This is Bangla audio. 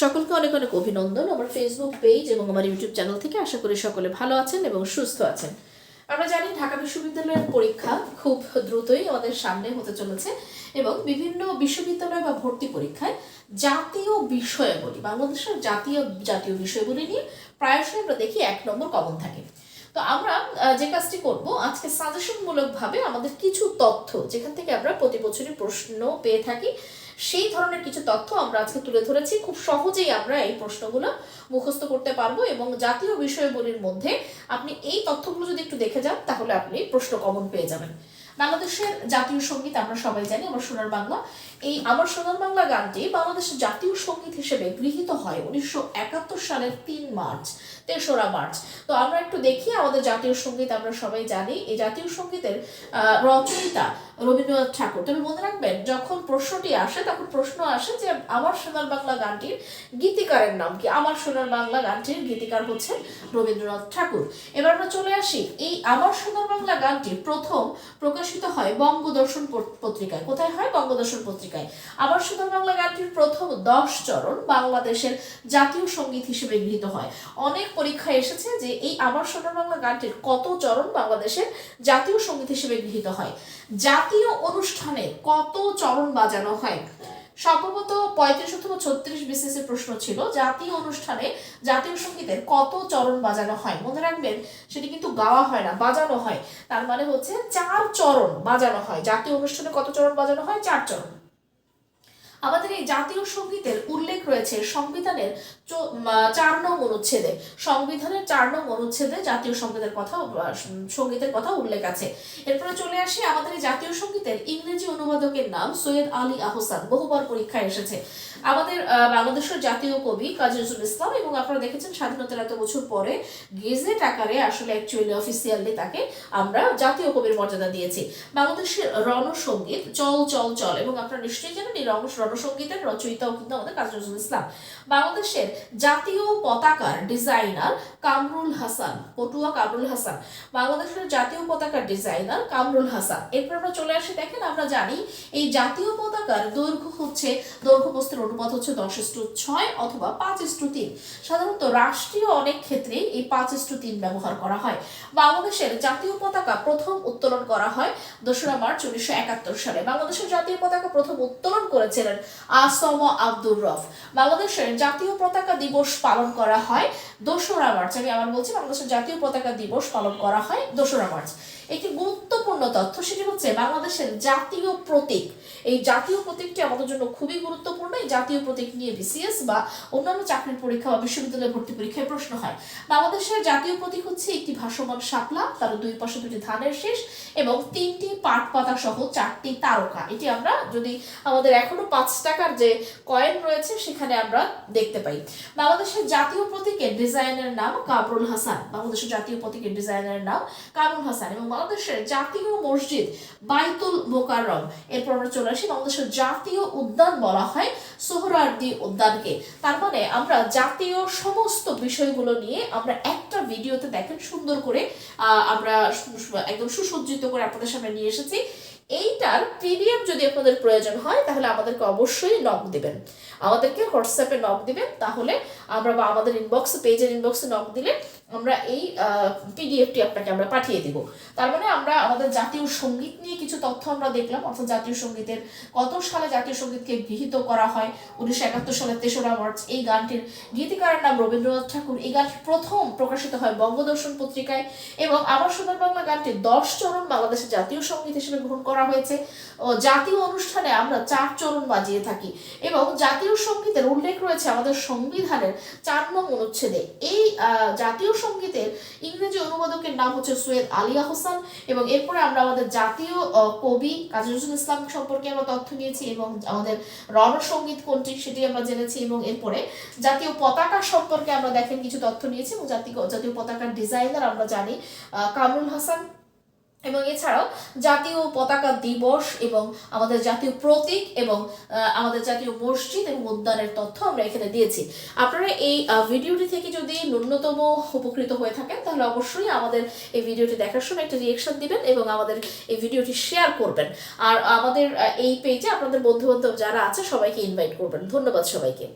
সকলকে অনেক অনেক অভিনন্দন আমার ফেসবুক পেজ এবং আমার ইউটিউব চ্যানেল থেকে। আশা করি সকলে ভালো আছেন এবং সুস্থ আছেন। আমরা জানি ঢাকা বিশ্ববিদ্যালয়ের পরীক্ষা খুব দ্রুতই আমাদের সামনে হতে চলেছে এবং বিভিন্ন বিশ্ববিদ্যালয় বা ভর্তি পরীক্ষায় জাতীয় বিষয়াবলী, বাংলাদেশের জাতীয় জাতীয় বিষয়গুলি নিয়ে প্রায়শই আমরা দেখি এক নম্বর কমন থাকে। তো আমরা যে কাজটি করব, আজকে সাজেশনমূলকভাবে আমাদের কিছু তথ্য, যেখান থেকে আমরা প্রতি বছরই প্রশ্ন পেয়ে থাকি। সেই ধরনের কিছু তথ্য আমরা আজকে তুলে ধরেছি। খুব সহজেই আমরা এই প্রশ্নগুলো মুখস্থ করতে পারব এবং জাতীয় বিষয়গুলির মধ্যে আপনি এই তথ্যগুলো যদি একটু দেখে যান, তাহলে আপনি প্রশ্ন কমন পেয়ে যাবেন। বাংলাদেশের জাতীয় সংগীত আমরা সবাই জানি, আমার সোনার বাংলা। এই আমার সোনার বাংলা গানটি বাংলাদেশের জাতীয় সংগীত হিসেবে গৃহীত হয় উনিশশো একাত্তর সালের তিন মার্চ। তেসরা মার্চ। তো আমরা একটু দেখি, আমাদের জাতীয় সংগীত আমরা সবাই জানি। এই জাতীয় সঙ্গীতের রচয়িতা রবীন্দ্রনাথ ঠাকুর। তবে মনে রাখবেন, যখন প্রশ্নটি আসে, তখন প্রশ্ন আসে যে, আমার সোনার বাংলা গানটির গীতিকারের নাম কি? আমার সোনার বাংলা গানটির গীতিকার হচ্ছেন রবীন্দ্রনাথ ঠাকুর। এবার আমরা চলে আসি, এই আমার সোনার বাংলা গানটি প্রথম প্রকাশিত হয় বঙ্গদর্শন পত্রিকায়। কোথায় হয়? বঙ্গদর্শন পত্রিকায়। আমার সোনার বাংলা গানটির প্রথম দশ চরণ বাংলাদেশের জাতীয় সংগীত হিসেবে গৃহীত হয়। অনেক পরীক্ষায় এসেছে যে এই আমার সোনার বাংলা গানটির কত চরণ বাংলাদেশের জাতীয় সংগীত হিসেবে গৃহীত হয়। জাতীয় অনুষ্ঠানে কত চরণ বাজানো হয়? সম্ভবত পঁয়ত্রিশ অথবা ছত্রিশ বিসিসের প্রশ্ন ছিল, জাতীয় অনুষ্ঠানে জাতীয় সঙ্গীতের কত চরণ বাজানো হয়? মনে রাখবেন, সেটি কিন্তু গাওয়া হয় না, বাজানো হয়। তার মানে হচ্ছে চার চরণ বাজানো হয়। জাতীয় অনুষ্ঠানে কত চরণ বাজানো হয়? চার চরণ। আমাদের এই জাতীয় সঙ্গীতের উল্লেখ রয়েছে সংবিধানের চার নং অনুচ্ছেদে। সংবিধানের চার নং অনুচ্ছেদে জাতীয় সঙ্গীতের কথা সঙ্গীতের কথা উল্লেখ আছে। এরপরে চলে আসি আমাদের এই জাতীয় সঙ্গীতের ইংরেজি অনুবাদকের নাম সৈয়দ আলী আহসান। বহুবার পরীক্ষায় এসেছে। আমাদের বাংলাদেশের জাতীয় কবি কাজী নজরুল ইসলাম এবং আপনারা দেখেছেন স্বাধীনতার এত বছর পরে গেজেট আকারে আসলে অ্যাকচুয়ালি অফিসিয়ালি তাকে আমরা জাতীয় কবির মর্যাদা দিয়েছি। বাংলাদেশের রণসঙ্গীত চল চল চল এবং আপনারা নিশ্চয়ই জানেন এই রণ রণসঙ্গীতের রচয়িতাও কিন্তু আমাদের কাজী নজরুল ইসলাম। বাংলাদেশের জাতীয় পতাকার ডিজাইনার কামরুল হাসান, পটুয়া কামরুল হাসান। বাংলাদেশের জাতীয় পতাকার ডিজাইনার কামরুল হাসান। এরপর আমরা চলে আসি, দেখেন আমরা জানি এই জাতীয় পতাকার দৈর্ঘ্য হচ্ছে, দৈর্ঘ্য প্রস্থের অনুপাত হচ্ছে দশ ইস্টু ছয় অথবা পাঁচ ইস্টু তিন। সাধারণত রাষ্ট্রীয় অনেক ক্ষেত্রে এই পাঁচ ইস্টু তিন ব্যবহার করা হয়। বাংলাদেশের জাতীয় পতাকা প্রথম উত্তোলন করা হয় দোসরা মার্চ উনিশশো একাত্তর সালে। বাংলাদেশের জাতীয় পতাকা প্রথম উত্তোলন করেছিলেন আসম আব্দুর রফ। বাংলাদেশের জাতীয় পতাকা দিবস পালন করা হয় দোসরা মার্চ। আমি আবার বলছি বাংলাদেশের জাতীয় পতাকা দিবস পালন করা হয় দোসরা মার্চ। একটি গুরুত্বপূর্ণ তথ্য, সেটি হচ্ছে বাংলাদেশের জাতীয় প্রতীক। এই জাতীয় প্রতীকটি আমাদের জন্য খুবই গুরুত্বপূর্ণ। এই জাতীয় প্রতীক নিয়ে বিসিএস বা অন্যান্য চাকরির পরীক্ষা বা বিশ্ববিদ্যালয় ভর্তি পরীক্ষায় প্রশ্ন হয়। বাংলাদেশের জাতীয় প্রতীক হচ্ছে একটি ভাসমান শাপলা, তার দুই পাশে দুটি ধানের শেষ এবং তিনটি পাট পাতা সহ চারটি তারকা। এটি আমরা যদি আমাদের এখনও পাঁচ টাকার যে কয়েন রয়েছে, সেখানে আমরা দেখতে পাই। বাংলাদেশের জাতীয় প্রতীকের ডিজাইনের নাম কামরুল হাসান। বাংলাদেশের জাতীয় প্রতীকের ডিজাইনের নাম কামরুল হাসান। এবং বাংলাদেশের জাতীয় মসজিদ বাইতুল মোকাররম। এরপর আমরা চলে আসি বাংলাদেশের জাতীয় উদ্যান বলা হয় সোহরার্দি উদ্যানকে। তার মানে আমরা জাতীয় সমস্ত বিষয়গুলো নিয়ে আমরা একটা ভিডিওতে দেখেন সুন্দর করে আমরা একদম সুসজ্জিত করে আপনাদের সামনে নিয়ে এসেছি। এইটার পিডিএফ যদি আপনাদের প্রয়োজন হয়, তাহলে আমাদেরকে অবশ্যই নক দিবেন। আমাদেরকে হোয়াটসঅ্যাপে নক দিবেন, তাহলে আমরা বা আমাদের ইনবক্স পেজের ইনবক্সে নক দিলে আমরা এই পিডিএফটি আপনাকে আমরা পাঠিয়ে দিব। তার মানে আমরা আমাদের জাতীয় সংগীত নিয়ে কিছু তথ্য আমরা দেখলাম, অর্থাৎ জাতীয় সঙ্গীতের কত সালে জাতীয় সঙ্গীতকে গৃহীত করা হয়, উনিশশো একাত্তর সালের তেসরা মার্চ এই গানটির গীতিকারের নাম রবীন্দ্রনাথ ঠাকুর। এই গানটি প্রথম প্রকাশিত হয় বঙ্গদর্শন পত্রিকায় এবং আমার সোনার বাংলা গানটি দশ চরণ বাংলাদেশের জাতীয় সংগীত হিসেবে গ্রহণ করা হয়েছে। ও জাতীয় অনুষ্ঠানে আমরা চার চরণ বাজিয়ে থাকি এবং জাতীয় সঙ্গীতের উল্লেখ রয়েছে আমাদের সংবিধানের চার নং অনুচ্ছেদে। এই জাতীয় সঙ্গীতের ইংরেজি অনুবাদকের নাম হচ্ছে সৈয়দ আলী আহসান এবং এরপরে আমরা আমাদের জাতীয় কবি কাজী নজরুল ইসলাম সম্পর্কে আমরা তথ্য নিয়েছি এবং আমাদের রণসঙ্গীত কোনটি সেটি আমরা জেনেছি এবং এরপরে জাতীয় পতাকা সম্পর্কে আমরা দেখেন কিছু তথ্য নিয়েছি এবং জাতীয় জাতীয় পতাকার ডিজাইনার আমরা জানি কামরুল হাসান। এবং এছাড়াও জাতীয় পতাকা দিবস এবং আমাদের জাতীয় প্রতীক এবং আমাদের জাতীয় মসজিদ এবং উদ্যানের তথ্য আমরা এখানে দিয়েছি। আপনারা এই ভিডিওটি থেকে যদি ন্যূনতম উপকৃত হয়ে থাকেন, তাহলে অবশ্যই আমাদের এই ভিডিওটি দেখার সময় একটা রিয়েকশন দিবেন এবং আমাদের এই ভিডিওটি শেয়ার করবেন। আর আমাদের এই পেজে আপনাদের বন্ধু বান্ধব যারা আছে, সবাইকে ইনভাইট করবেন। ধন্যবাদ সবাইকে।